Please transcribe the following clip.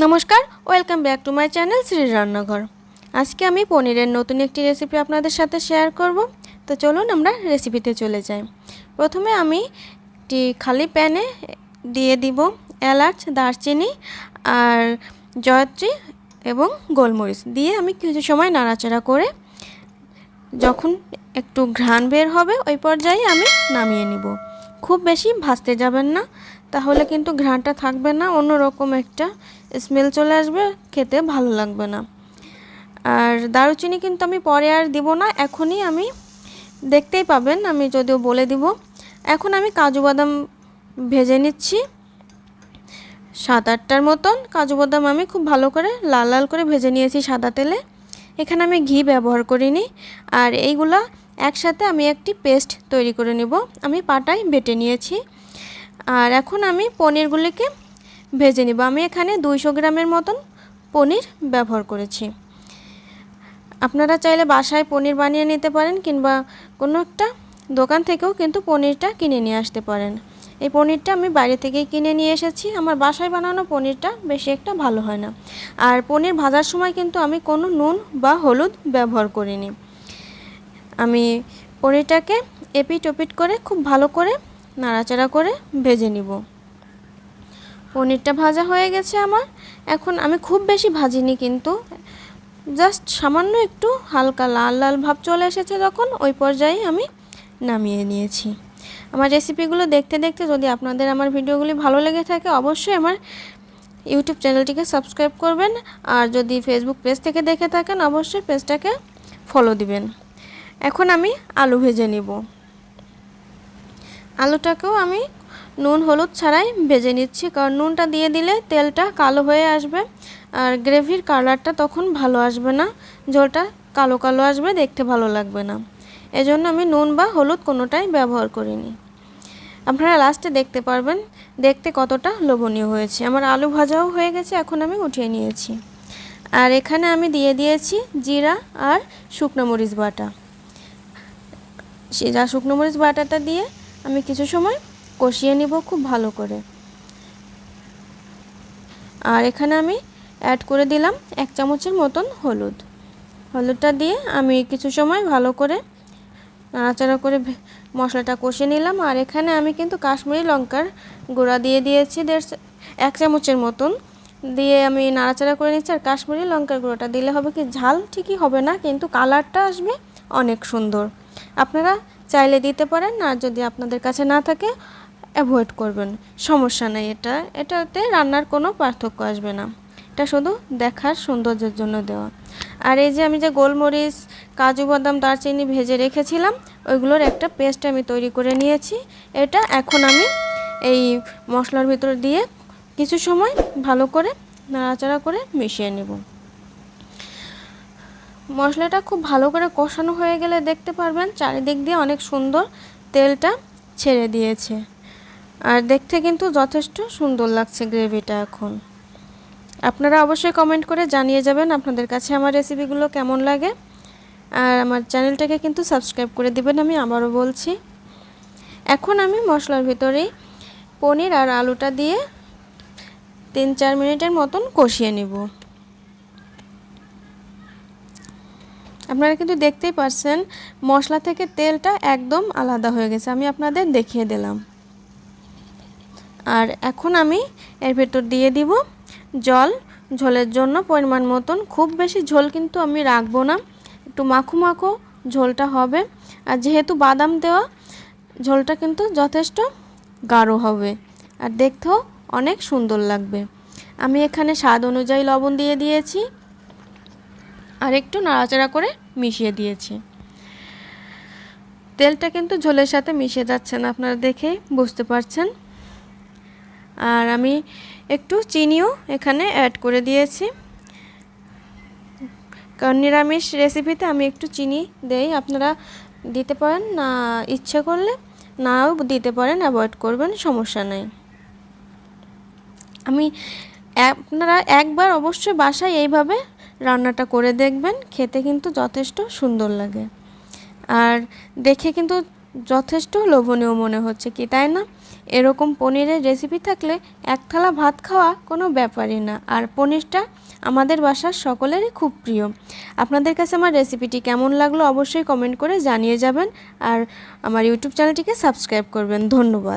নমস্কার welcome back to my channel Shri Rannaghar আজকে আমি পনিরের নতুন একটি রেসিপি আপনাদের সাথে শেয়ার করব। তো চলুন আমরা রেসিপিতে চলে যাই। প্রথমে আমি একটি খালি প্যানে দিয়ে দিব এলাচ, দারচিনি আর জয়ত্রী এবং গোলমরিচ। দিয়ে আমি কিছু সময় নাড়াচাড়া করে যখন একটু ঘ্রাণ বের হবে, ওই পর্যায়ে আমি নামিয়ে নিব। খুব বেশি ভাজতে যাবেন না। তাহলে কিন্তু ঘ্রাণটা থাকবে না, অন্যরকম একটা স্মেল চলে আসবে, খেতে ভালো লাগবে না। আর দারুচিনি কিন্তু আমি পরে আর দিব না, এখনই আমি দেখতেই পাবেন, আমি যদিও বলে দিব। এখন আমি কাজু বাদাম ভেজে নিচ্ছি। সাত আটটার মতন কাজু বাদাম আমি খুব ভালো করে লাল লাল করে ভেজে নিয়েছি সাদা তেলে। এখানে আমি ঘি ব্যবহার করিনি। আর এইগুলা একসাথে আমি একটি পেস্ট তৈরি করে নেব। আমি পাটায় বেটে নিয়েছি। আর এখন আমি পনিরগুলিকে ভেজে নিব। আমি এখানে দুইশো গ্রামের মতন পনির ব্যবহার করেছি। আপনারা চাইলে বাসায় পনির বানিয়ে নিতে পারেন কিংবা কোনো একটা দোকান থেকেও কিন্তু পনিরটা কিনে নিয়ে আসতে পারেন। এই পনিরটা আমি বাইরে থেকেই কিনে নিয়ে এসেছি। আমার বাসায় বানানো পনিরটা বেশি একটা ভালো হয় না। আর পনির ভাজার সময় কিন্তু আমি কোনো নুন বা হলুদ ব্যবহার করিনি। আমি পনিরটাকে এপিট ওপিট করে খুব ভালো করে নাড়াচাড়া করে ভেজে নিব। পনিরটা ভাজা হয়ে গেছে আমার। এখন আমি খুব বেশি ভাজিনি কিন্তু। জাস্ট সামান্য একটু হালকা লাল লাল ভাব চলে এসেছে যখন ওই পর্যায়ে আমি নামিয়ে নিয়েছি। আমার রেসিপিগুলো দেখতে দেখতে যদি আপনাদের আমার ভিডিওগুলি ভালো লেগে থাকে অবশ্যই আমার ইউটিউব চ্যানেলটিকে সাবস্ক্রাইব করবেন। আর যদি ফেসবুক পেজ থেকে দেখে থাকেন অবশ্যই পেজটাকে ফলো দিবেন। এখন আমি আলু ভেজে নিব। আলুটাকেও আমি নুন হলুদ ছাড়াই ভেজে নিচ্ছি, কারণ নুনটা দিয়ে দিলে তেলটা কালো হয়ে আসবে আর গ্রেভির কালারটা তখন ভালো আসবে না ঝোলটা কালো কালো আসবে, দেখতে ভালো লাগবে না। এজন্য আমি নুন বা হলুদ কোনোটাই ব্যবহার করিনি। আপনারা লাস্টে দেখতে পারবেন, দেখতে কতটা লোভনীয় হয়েছে। আমার আলু ভাজাও হয়ে গেছে, এখন আমি উঠিয়ে নিয়েছি। আর এখানে আমি দিয়ে দিয়েছি জিরা আর শুকনো মরিচ বাটা। জিরা শুকনো মরিচ বাটাটা দিয়ে আমি কিছু সময় কষিয়ে নিব খুব ভালো করে। আর এখানে আমি অ্যাড করে দিলাম এক চামচের মতন হলুদ। হলুদটা দিয়ে আমি কিছু সময় ভালো করে নাড়াচাড়া করে মশলাটা কষে নিলাম। আর এখানে আমি কিন্তু কাশ্মীরি লঙ্কার গুঁড়া দিয়ে দিয়েছি দেড় এক চামচের মতন। দিয়ে আমি নাড়াচাড়া করে নিচ্ছি। আর কাশ্মীরি লঙ্কার গুঁড়োটা দিলে হবে কি? ঝাল ঠিকই হবে না, কিন্তু কালারটা আসবে অনেক সুন্দর। আপনারা চাইলে দিতে পারেন, আর যদি আপনাদের কাছে না থাকে অ্যাভয়েড করবেন। সমস্যা নেই এটা। এটাতে রান্নার কোনো পার্থক্য আসবে না। এটা শুধু দেখার সৌন্দর্যের জন্য দেওয়া। আর এই যে আমি যে গোলমরিচ, কাজু বাদাম, দারচিনি ভেজে রেখেছিলাম, ওইগুলোর একটা পেস্ট আমি তৈরি করে নিয়েছি। এটা এখন আমি এই মশলার ভিতর দিয়ে কিছু সময় ভালো করে নাড়াচাড়া করে মিশিয়ে নেব। মশলাটা খুব ভালো করে কষানো হয়ে গেলে দেখতে পারবেন চারিদিক দিয়ে অনেক সুন্দর তেলটা ছেড়ে দিয়েছে। আর দেখতে কিন্তু যথেষ্ট সুন্দর লাগছে গ্রেভিটা এখন। আপনারা অবশ্যই কমেন্ট করে জানিয়ে যাবেন আপনাদের কাছে আমার রেসিপিগুলো কেমন লাগে। আর আমার চ্যানেলটাকে কিন্তু সাবস্ক্রাইব করে দিবেন আমি আবারও বলছি। এখন আমি মশলার ভিতরেই পনির আর আলুটা দিয়ে তিন চার মিনিটের মতন কষিয়ে নিব। আপনারা কিন্তু দেখতেই পাচ্ছেন মশলা থেকে তেলটা একদম আলাদা হয়ে গেছে। আমি আপনাদের দেখিয়ে দিলাম। আর এখন আমি এর ভেতর দিয়ে দিব জল। ঝোলের জন্য পরিমাণ মতন। খুব বেশি ঝোল কিন্তু আমি রাখব না। একটু মাখো মাখো ঝোলটা হবে। আর যেহেতু বাদাম দেওয়া, ঝোলটা কিন্তু যথেষ্ট গাঢ় হবে। আর দেখতেও অনেক সুন্দর লাগবে। আমি এখানে স্বাদ অনুযায়ী লবণ দিয়ে দিয়েছি। আর একটু নাড়াচাড়া করে মিশিয়ে দিয়েছি। তেলটা কিন্তু ঝোলের সাথে মিশে যাচ্ছে না, আপনারা দেখে বুঝতে পারছেন। আর আমি একটু চিনিও এখানে অ্যাড করে দিয়েছি। কারণ নিরামিষ রেসিপিতে আমি একটু চিনি দেই, আপনারা দিতে পারেন না, ইচ্ছে করলে নাও দিতে পারেন অ্যাভয়েড করবেন, সমস্যা নেই। আমি আপনারা একবার অবশ্যই বাসায় এইভাবে রান্নাটা করে দেখবেন, খেতে কিন্তু যথেষ্ট সুন্দর লাগে। আর দেখে কিন্তু যথেষ্ট লোভনীয় মনে হচ্ছে কি, তাই না? এরকম পনিরের রেসিপি থাকলে এক থালা ভাত খাওয়া কোনো ব্যাপারই না। আর পনিরটা আমাদের বাসার সকলেরই খুব প্রিয়। আপনাদের কাছে আমার রেসিপিটি কেমন লাগল অবশ্যই কমেন্ট করে জানিয়ে যাবেন। আর আমার ইউটিউব চ্যানেলটিকে সাবস্ক্রাইব করবেন। ধন্যবাদ।